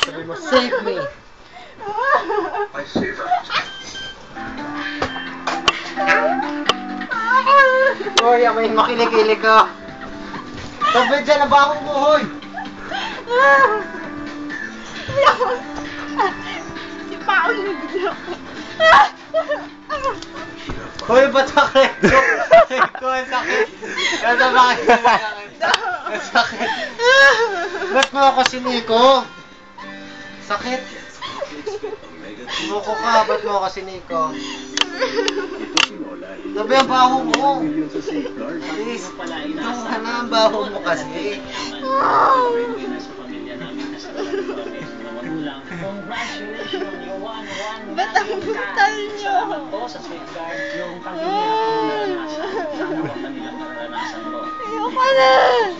Sabi mo, save me. I see that. Hoy, may makilig-kilig ka. Sabi dyan, na ba akong buhoy? Si Paul na bigla ko. Hoy, ba't sakit? Ko, ang sakit. Ano bakit sakit? Ba't mo ako siniko? Sakit. Loko ka, ba't mo ako siniko? Sabi ang baho mo. Please, ito ka na ang baho mo kasi. Ba't ang brutal niyo? Ayoko na.